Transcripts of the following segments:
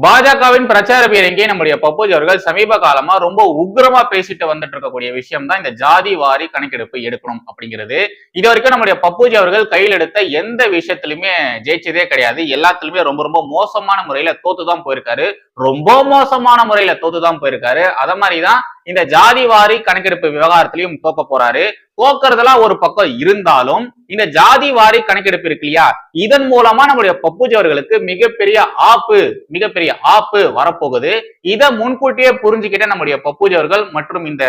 பாஜகவின் பிரச்சார பேரங்கே நம்முடைய பப்போஜி அவர்கள் சமீப காலமா ரொம்ப உக்ரமா பேசிட்டு வந்துட்டு இருக்கக்கூடிய விஷயம் தான் இந்த ஜாதி வாரி கணக்கெடுப்பு எடுக்கணும் அப்படிங்கிறது. இது வரைக்கும் நம்முடைய பப்போஜி அவர்கள் கையில் எடுத்த எந்த விஷயத்திலுமே ஜெயிச்சதே கிடையாது. எல்லாத்துலயுமே ரொம்ப ரொம்ப மோசமான முறையில தோத்துதான் போயிருக்காரு. ரொம்ப மோசமான முறையில தோத்துதான் போயிருக்காரு. அத மாதிரிதான் இந்த ஜாதி வாரி கணக்கெடுப்பு விவகாரத்திலையும் போக்க போறாரு. போக்குறதெல்லாம் ஒரு பக்கம் இருந்தாலும் இந்த ஜாதி வாரி கணக்கெடுப்பு இருக்கு இல்லையா? இதன் மூலமா நம்முடைய பப்புஜி அவர்களுக்கு மிகப்பெரிய ஆப்பு மிகப்பெரிய ஆப்பு வரப்போகுது. இதை முன்கூட்டியே புரிஞ்சுக்கிட்ட நம்முடைய பப்புஜி அவர்கள் மற்றும் இந்த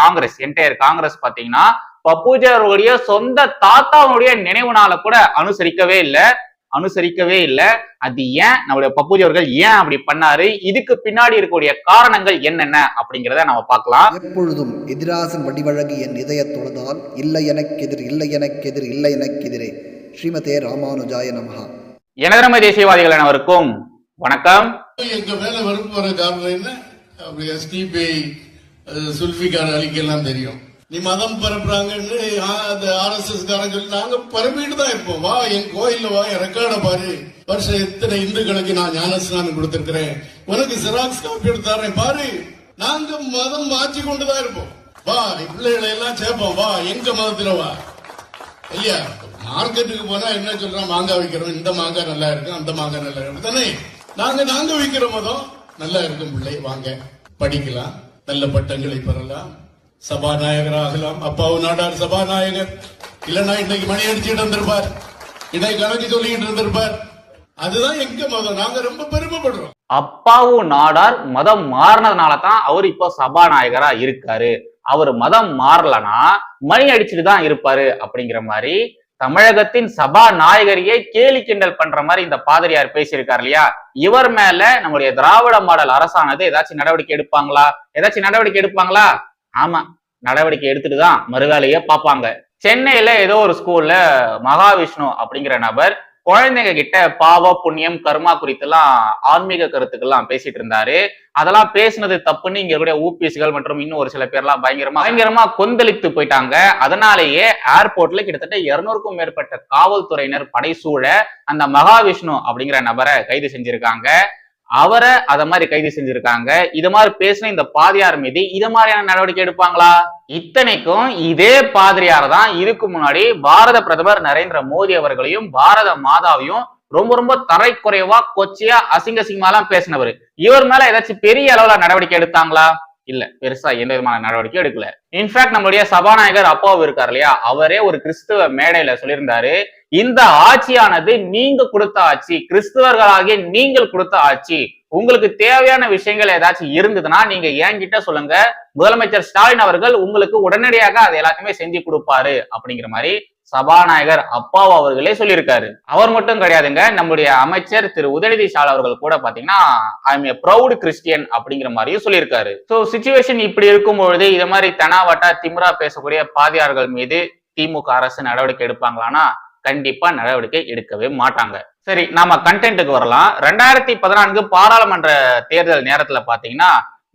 காங்கிரஸ் என்டையர் காங்கிரஸ் பாத்தீங்கன்னா பப்புஜி அவர்களுடைய சொந்த தாத்தாவுடைய நினைவு நாளை கூட அனுசரிக்கவே இல்லை. அனுசரிக்கவே இல்லை. அது ஏன்? நம்முடைய பப்புஜி அவர்கள் ஏன் அப்படி பண்ணாரு? இதுக்கு பின்னாடி இருக்கக்கூடிய காரணங்கள் என்னென்ன? அப்படிங்கிறத நம்ம பார்க்கலாம். எப்பொழுதும் எதிராசன் வடிவழகு என் இதய தொழுதால் இல்லை எனக்கெதிர் இல்லை எனக்கெதிர் இல்லை எனக்கெதிரே ஸ்ரீமதே ராமானுஜாய நமஹா. எனதரமை தேசியவாதிகள் அனைவருக்கும் வணக்கம். எங்க மேல வெறுப்பு வர காரணம் என்ன? அப்படி எஸ்டிபி சுல்பிகார் அலிக்கெல்லாம் தெரியும். நீ மதம் பரப்புறாங்கன்னு ஆ, அந்த ஆர்எஸ்எஸ் காரன் சொல்லி நாங்க பரப்பிட்டு தான் இருப்போம். வா என் கோயில்ல வா என் ரெக்கார்டை பாரு. வருஷம் எத்தனை இந்துக்களுக்கு நான் ஞானஸ்நானம் கொடுத்திருக்கிறேன். உனக்கு சிராக்ஸ் காப்பி எடுத்து பாரு. நாங்க மதம் மாற்றி கொண்டுதான் இருப்போம். வா பிள்ளைகளை எல்லாம் சேர்ப்போம். வா எங்க மதத்துல வா. இல்லையா மார்க்கெட்டுக்கு போனா என்ன சொல்றான்? மாங்காய் விற்கிறோம் இந்த மாங்காய் நல்லா இருக்கு அந்த மாங்காய் நல்லா இருக்கு தானே? நாங்க நாங்க விற்கிற மதம் நல்லா இருக்கும் பிள்ளை. வாங்க படிக்கலாம். நல்ல பட்டங்களை பெறலாம். சபாநாயகர் ஆகலாம் அப்பாவும் நாடார் சபாநாயகர். இல்லைன்னா இன்னைக்கு மணி அடிச்சுட்டு இருந்திருப்பார். இன்னைக்கு கணக்கு சொல்லிக்கிட்டு இருந்திருப்பார். அதுதான் எங்க மதம். நாங்க ரொம்ப பெருமைப்படுறோம். அப்பாவும் நாடார் மதம் மாறினதுனால தான் அவர் இப்போ சபாநாயகரா இருக்காரு. அவர் மதம் மாறலனா மணி அடிச்சுட்டு தான் இருப்பாரு அப்படிங்கிற மாதிரி தமிழகத்தின் சபாநாயகரையே கேலி கிண்டல் பண்ற மாதிரி இந்த பாதிரியார் பேசியிருக்காரு இல்லையா? இவர் மேல நம்முடைய திராவிட மாடல் அரசானது ஏதாச்சும் நடவடிக்கை எடுப்பாங்களா? ஏதாச்சும் நடவடிக்கை எடுப்பாங்களா? ஆமா நடவடிக்கை எடுத்துட்டு தான் மறுவேலையை பார்ப்பாங்க. சென்னையில ஏதோ ஒரு ஸ்கூல்ல மகாவிஷ்ணு அப்படிங்கிற நபர் குழந்தைங்க கிட்ட பாவ புண்ணியம் கர்மா குறித்தெல்லாம் ஆன்மீக கருத்துக்கள்லாம் பேசிட்டு இருந்தாரு. அதெல்லாம் பேசினது தப்புன்னு இங்க இருக்கக்கூடிய ஊபிஎஸ்கள் மற்றும் இன்னும் ஒரு சில பேர்லாம் பயங்கரமா பயங்கரமா கொந்தளித்து போயிட்டாங்க. அதனாலேயே ஏர்போர்ட்ல கிட்டத்தட்ட இருநூறுக்கும் மேற்பட்ட காவல்துறையினர் படைசூழ அந்த மகாவிஷ்ணு அப்படிங்கிற நபரை கைது செஞ்சிருக்காங்க. அவரை அத மாதிரி கைது செஞ்சிருக்காங்க. இத மாதிரி பேசின இந்த பாதியார் மீது இத மாதிரியான நடவடிக்கை எடுப்பாங்களா? இத்தனைக்கும் இதே பாதிரியார் தான் இதுக்கு முன்னாடி பாரத பிரதமர் நரேந்திர மோடி அவர்களையும் பாரத மாதாவையும் ரொம்ப ரொம்ப தரைக்குறைவா கொச்சையா அசிங்க அசிங்கமாலாம் பேசினவர். இவர் மேல ஏதாச்சும் பெரிய அளவுல நடவடிக்கை எடுத்தாங்களா? இல்ல பெருசா எந்த விதமான நடவடிக்கையும் எடுக்கல. இன்ஃபேக்ட் நம்மளுடைய சபாநாயகர் அப்பாவு இருக்கார் இல்லையா? அவரே ஒரு கிறிஸ்துவ மேடையில சொல்லியிருந்தாரு இந்த ஆட்சியானது நீங்க கொடுத்த ஆட்சி கிறிஸ்துவர்களாகிய நீங்கள் கொடுத்த ஆட்சி. உங்களுக்கு தேவையான விஷயங்கள் ஏதாச்சும் இருந்ததுன்னா நீங்க என்கிட்ட சொல்லுங்க. முதலமைச்சர் ஸ்டாலின் அவர்கள் உங்களுக்கு உடனடியாக அதை எல்லாத்தையுமே செஞ்சு கொடுப்பாரு. அப்படிங்கிற மாதிரி சபாநாயகர் அப்பாவு அவர்களே சொல்லியிருக்காரு. அவர் மட்டும் கிடையாதுங்க நம்முடைய அமைச்சர் திரு. உதயநிதி ஸ்டாலின் அவர்கள் கூட பாத்தீங்கன்னா I am a proud Christian அப்படிங்கிற மாதிரியும் சொல்லியிருக்காரு. ஸோ சுச்சுவேஷன் இப்படி இருக்கும் பொழுது இதை மாதிரி தனாவட்டா திமுரா பேசக்கூடிய பாதியார்கள் மீது திமுக அரசு நடவடிக்கை எடுப்பாங்களான்னா கண்டிப்பா நடவடிக்கை எடுக்கவே மாட்டாங்க. சரி நாம கண்டென்ட்டுக்கு வரலாம். ரெண்டாயிரத்தி பதினான்கு பாராளுமன்ற தேர்தல் நேரத்துல பாத்தீங்கன்னா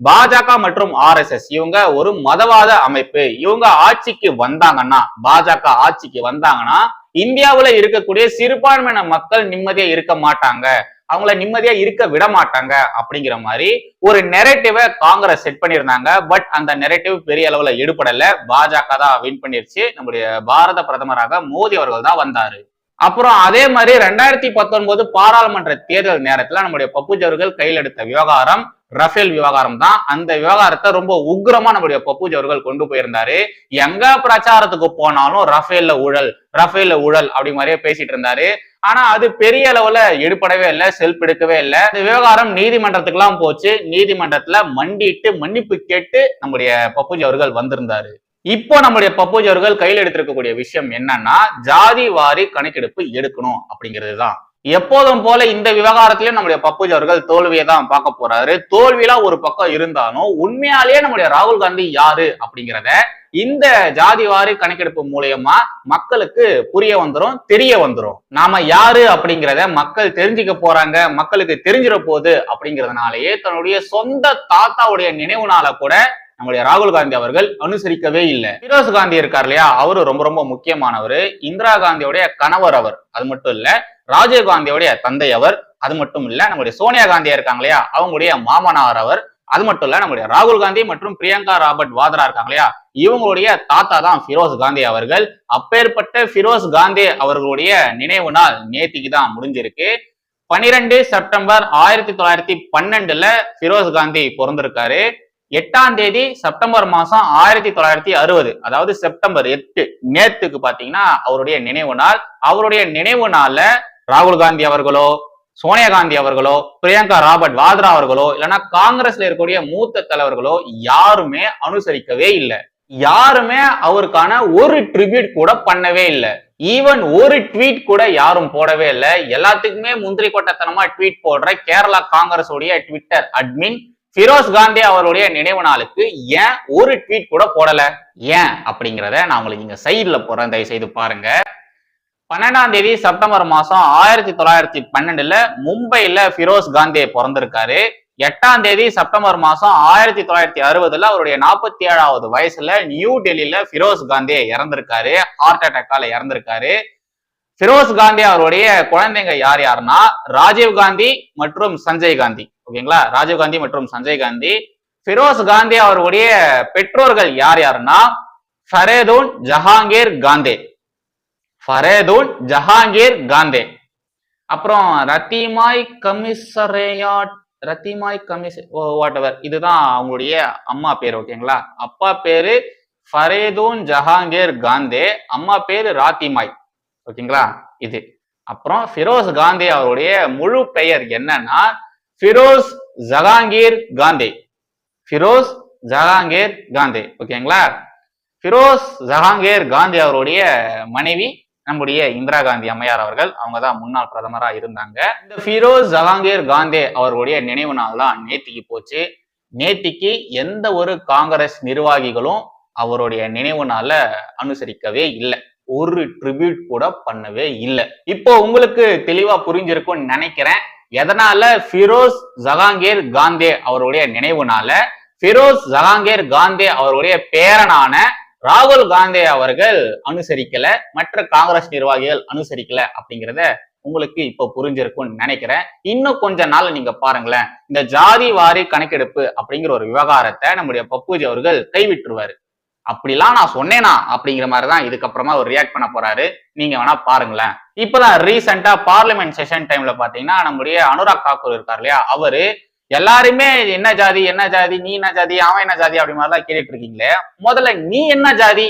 பாஜக மற்றும் ஆர்எஸ்எஸ் இவங்க ஒரு மதவாத அமைப்பு. இவங்க ஆட்சிக்கு வந்தாங்கன்னா பாஜக ஆட்சிக்கு வந்தாங்கன்னா இந்தியாவுல இருக்கக்கூடிய சிறுபான்மையின மக்கள் நிம்மதியா இருக்க மாட்டாங்க. அவங்கள நிம்மதியா இருக்க விட மாட்டாங்க அப்படிங்கிற மாதிரி ஒரு நெரேட்டிவை காங்கிரஸ் செட் பண்ணியிருந்தாங்க. பட் அந்த நெரேட்டிவ் பெரிய அளவுல எடுபடல. பாஜக தான் வின் பண்ணிருச்சு. நம்முடைய பாரத பிரதமராக மோடி அவர்கள் தான் வந்தாரு. அப்புறம் அதே மாதிரி ரெண்டாயிரத்தி பத்தொன்பது பாராளுமன்ற தேர்தல் நேரத்துல நம்முடைய பப்புஜ் அவர்கள் கையில் எடுத்த விவகாரம் ரஃபேல் விவகாரம் தான். அந்த விவகாரத்தை ரொம்ப உக்ரமா நம்முடைய பப்புஜ் அவர்கள் கொண்டு போயிருந்தாரு. எங்க பிரச்சாரத்துக்கு போனாலும் ரஃபேல்ல ஊழல் ரஃபேல்ல ஊழல் அப்படி மாதிரியே பேசிட்டு இருந்தாரு. ஆனா அது பெரிய அளவுல எடுபடவே இல்லை செல்ஃப் எடுக்கவே இல்லை. இந்த விவகாரம் நீதிமன்றத்துக்கு எல்லாம் போச்சு. நீதிமன்றத்துல மண்டிட்டு மன்னிப்பு கேட்டு நம்முடைய பப்புஜ் அவர்கள் வந்திருந்தாரு. இப்போ நம்முடைய பப்புஜி அவர்கள் கையில் எடுத்திருக்கக்கூடிய விஷயம் என்னன்னா ஜாதி வாரி கணக்கெடுப்பு எடுக்கணும் அப்படிங்கிறது தான் எப்போதும் போல இந்த விவகாரத்திலயும் நம்முடைய பப்புஜி அவர்கள் தோல்வியை தான் பார்க்க போறாரு. தோல்வியெல்லாம் ஒரு பக்கம் இருந்தாலும் உண்மையாலேயே நம்முடைய ராகுல் காந்தி யாரு அப்படிங்கிறத இந்த ஜாதி வாரி கணக்கெடுப்பு மூலியமா மக்களுக்கு புரிய வந்துரும் தெரிய வந்துரும். நாம யாரு அப்படிங்கிறத மக்கள் தெரிஞ்சுக்க போறாங்க மக்களுக்கு தெரிஞ்சிட போகுது அப்படிங்கறதுனாலயே தன்னுடைய சொந்த தாத்தாவுடைய நினைவு கூட நம்முடைய ராகுல் காந்தி அவர்கள் அனுசரிக்கவே இல்லை. ஃபிரோஸ் காந்தி இருக்கார் இல்லையா? அவரு ரொம்ப ரொம்ப முக்கியமானவர். இந்திரா காந்தியோடைய கணவர் அவர். அது மட்டும் இல்ல ராஜீவ் காந்தியோடைய தந்தை அவர். அது மட்டும் இல்ல நம்முடைய சோனியா காந்தியா இருக்காங்க இல்லையா? அவங்களுடைய மாமனார் அவர். அது மட்டும் இல்ல நம்முடைய ராகுல் காந்தி மற்றும் பிரியங்கா ராபர்ட் வாத்ரா இருக்காங்க இல்லையா? இவங்களுடைய தாத்தா தான் ஃபிரோஸ் காந்தி அவர்கள். அப்பேற்பட்ட ஃபிரோஸ் காந்தி அவர்களுடைய நினைவு நாள் நேத்திக்கு தான் முடிஞ்சிருக்கு. பனிரெண்டு செப்டம்பர் ஆயிரத்தி தொள்ளாயிரத்தி பன்னெண்டுல ஃபிரோஸ் காந்தி பிறந்திருக்காரு. எட்டாம் தேதி செப்டம்பர் மாசம் ஆயிரத்தி தொள்ளாயிரத்தி அறுபது அதாவது செப்டம்பர் எட்டு. நேத்துக்கு பாத்தீங்கன்னா அவருடைய நினைவு நாள். அவருடைய நினைவு நாள்ல ராகுல் காந்தி அவர்களோ சோனியா காந்தி அவர்களோ பிரியங்கா ராபர்ட் வாத்ரா அவர்களோ இல்லைன்னா காங்கிரஸ்ல இருக்கக்கூடிய மூத்த தலைவர்களோ யாருமே அனுசரிக்கவே இல்லை. யாருமே அவருக்கான ஒரு ட்ரிபியூட் கூட பண்ணவே இல்லை. ஈவன் ஒரு ட்வீட் கூட யாரும் போடவே இல்லை. எல்லாத்துக்குமே முந்திரி கொட்டத்தனமா ட்வீட் போடுற கேரளா காங்கிரஸ் உடைய ட்விட்டர் அட்மின் ஃபிரோஸ் காந்தி அவருடைய நினைவு நாளுக்கு ஏன் ஒரு ட்வீட் கூட போடல? ஏன் அப்படிங்கிறத நான் உங்களுக்கு இங்க சைட்ல போறேன். தயவு செய்து பாருங்க. பன்னெண்டாம் தேதி செப்டம்பர் மாசம் ஆயிரத்தி தொள்ளாயிரத்தி பன்னெண்டுல மும்பைல ஃபிரோஸ் காந்தியை பிறந்திருக்காரு. எட்டாம் தேதி செப்டம்பர் மாசம் ஆயிரத்தி தொள்ளாயிரத்தி அறுபதுல அவருடைய நாற்பத்தி ஏழாவது வயசுல நியூ டெல்லியில ஃபிரோஸ் காந்தி இறந்திருக்காரு. ஹார்ட் அட்டாக்கால இறந்திருக்காரு. ஃபிரோஸ் காந்தி அவருடைய குழந்தைங்க யார் யாருன்னா ராஜீவ் காந்தி மற்றும் சஞ்சய் காந்தி. ஓகேங்களா? ராஜீவ் காந்தி மற்றும் சஞ்சய் காந்தி. ஃபிரோஸ் காந்தி அவருடைய பெற்றோர்கள் யார் யாருன்னா? ஃபரேதூன் ஜஹாங்கீர் காந்தே. ஃபரேதூன் ஜஹாங்கீர் காந்தே. அப்புறம் ரத்திமாய் கமிசரேயாட் ரத்திமாய் கமிஸ் வாட் எவர் இதுதான் அவங்களுடைய அம்மா பேர் ஓகேங்களா? அப்பா பேரு ஃபரேதூன் ஜஹாங்கீர் காந்தே. அம்மா பேரு ராத்திமாய். ஓகேங்களா? இது. அப்புறம் ஃபிரோஸ் காந்தி அவருடைய முழு பெயர் என்னன்னா ஃபிரோஸ் ஜஹாங்கீர் காந்தி ஃபிரோஸ் ஜஹாங்கீர் காந்தி ஓகேங்களா ஃபிரோஸ் ஜஹாங்கீர் காந்தி அவருடைய மனைவி நம்முடைய இந்திரா காந்தி அம்மையார் அவர்கள் அவங்க தான் முன்னாள் பிரதமரா இருந்தாங்க. இந்த ஃபிரோஸ் ஜஹாங்கீர் காந்தி அவர்களுடைய நினைவு நாள் தான் நேத்திக்கு போச்சு. நேத்திக்கு எந்த ஒரு காங்கிரஸ் நிர்வாகிகளும் அவருடைய நினைவு நாள அனுசரிக்கவே இல்லை. ஒரு ட்ரிபியூட் கூட பண்ணவே இல்லை. இப்போ உங்களுக்கு தெளிவா புரிஞ்சிருக்கும்னு நினைக்கிறேன். எதனால? ஃபிரோஸ் ஜஹாங்கீர் காந்தே அவருடைய நினைவுனால ஃபிரோஸ் ஜஹாங்கீர் காந்தே அவருடைய பேரனான ராகுல் காந்தே அவர்கள் அனுசரிக்கல மற்ற காங்கிரஸ் நிர்வாகிகள் அனுசரிக்கல அப்படிங்கிறத உங்களுக்கு இப்போ புரிஞ்சிருக்கும்னு நினைக்கிறேன். இன்னும் கொஞ்ச நாள் நீங்க பாருங்களேன். இந்த ஜாதி வாரி கணக்கெடுப்பு அப்படிங்கிற ஒரு விவகாரத்தை நம்முடைய பப்புஜி அவர்கள் கைவிட்டுருவாரு. அப்படிலாம் நான் சொன்னேனா அப்படிங்கிற மாதிரிதான் இதுக்கப்புறமா அவர் ரியாக்ட் பண்ண போறாரு. நீங்க வேணா பாருங்களேன். இப்பதான் ரீசெண்டா பார்லிமெண்ட் செஷன் டைம்ல பாத்தீங்கன்னா நம்முடைய அனுராக் தாக்கூர் இருக்கார் இல்லையா? அவரு எல்லாருமே என்ன ஜாதி என்ன ஜாதி நீ என்ன ஜாதி அவன் என்ன ஜாதி அப்படி மாதிரிலாம் கேட்டுட்டு இருக்கீங்களே? முதல்ல நீ என்ன ஜாதி?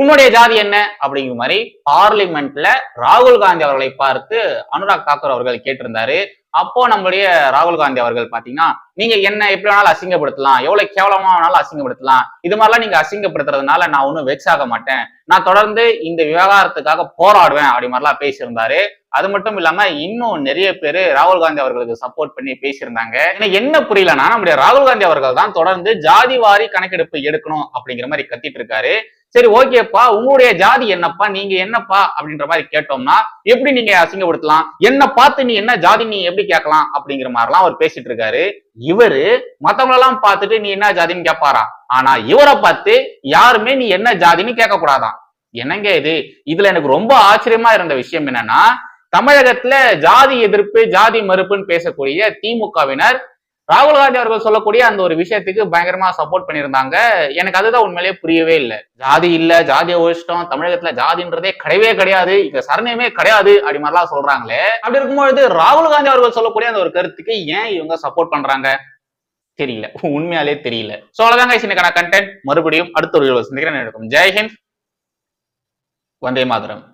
உன்னுடைய ஜாதி என்ன? அப்படிங்கிற மாதிரி பார்லிமெண்ட்ல ராகுல் காந்தி அவர்களை பார்த்து அனுராக் தாக்கூர் அவர்கள் கேட்டிருந்தாரு. அப்போ நம்மளுடைய ராகுல் காந்தி அவர்கள் பாத்தீங்கன்னா நீங்க என்ன எப்படி வேணாலும் அசிங்கப்படுத்தலாம் எவ்வளவு கேவலமா வேணாலும் அசிங்கப்படுத்தலாம் இது மாதிரிலாம் நீங்க அசிங்கப்படுத்துறதுனால நான் ஒன்றும் வெக்ஸ் ஆக மாட்டேன். நான் தொடர்ந்து இந்த விவகாரத்துக்காக போராடுவேன் அப்படி மாதிரிலாம் பேசியிருந்தாரு. அது மட்டும் இல்லாம இன்னும் நிறைய பேர் ராகுல் காந்தி அவர்களுக்கு சப்போர்ட் பண்ணி பேசியிருந்தாங்க. எனக்கு என்ன புரியலன்னா நம்முடைய ராகுல் காந்தி அவர்கள் தான் தொடர்ந்து ஜாதி வாரி கணக்கெடுப்பு எடுக்கணும் அப்படிங்கிற மாதிரி கத்திட்டு இருக்காரு. சரி ஓகேப்பா உங்களுடைய ஜாதி என்னப்பா நீங்க என்னப்பா அப்படின்ற மாதிரி கேட்டோம்னா எப்படி நீங்க அசிங்கப்படுத்தலாம்? என்ன பார்த்து நீ என்ன ஜாதி நீ எப்படி கேட்கலாம்? அப்படிங்கிற மாதிரிலாம் அவர் பேசிட்டு இருக்காரு. இவரு மத்தவங்களெல்லாம் பார்த்துட்டு நீ என்ன ஜாதின்னு கேட்பாரா? ஆனா இவரை பார்த்து யாருமே நீ என்ன ஜாதின்னு கேட்க கூடாதான் என்னங்க இது? இதுல எனக்கு ரொம்ப ஆச்சரியமா இருந்த விஷயம் என்னன்னா தமிழகத்துல ஜாதி எதிர்ப்பு ஜாதி மறுப்புன்னு பேசக்கூடிய திமுகவினர் ராகுல் காந்தி அவர்கள் சொல்லக்கூடிய அந்த ஒரு விஷயத்துக்கு பயங்கரமா சப்போர்ட் பண்ணியிருந்தாங்க. எனக்கு அதுதான் உண்மையிலேயே புரியவே இல்லை. ஜாதி இல்ல ஜாதியை ஒழிச்சிட்டோம் தமிழகத்துல ஜாதின்றதே கிடையவே கிடையாது இங்க சரணியமே கிடையாது அப்படி மாதிரிலாம் சொல்றாங்களே. அப்படி இருக்கும்பொழுது ராகுல் காந்தி அவர்கள் சொல்லக்கூடிய அந்த ஒரு கருத்துக்கு ஏன் இவங்க சப்போர்ட் பண்றாங்க? தெரியல. உண்மையாலே தெரியல. சோ அவ்வளவுதாங்க இன்னைக்கான கண்டென்ட் மறுபடியும் அடுத்த ஒரு சந்திக்கிறேன். இருக்கும். ஜெய்ஹிந்த் வந்தே மாதரம்.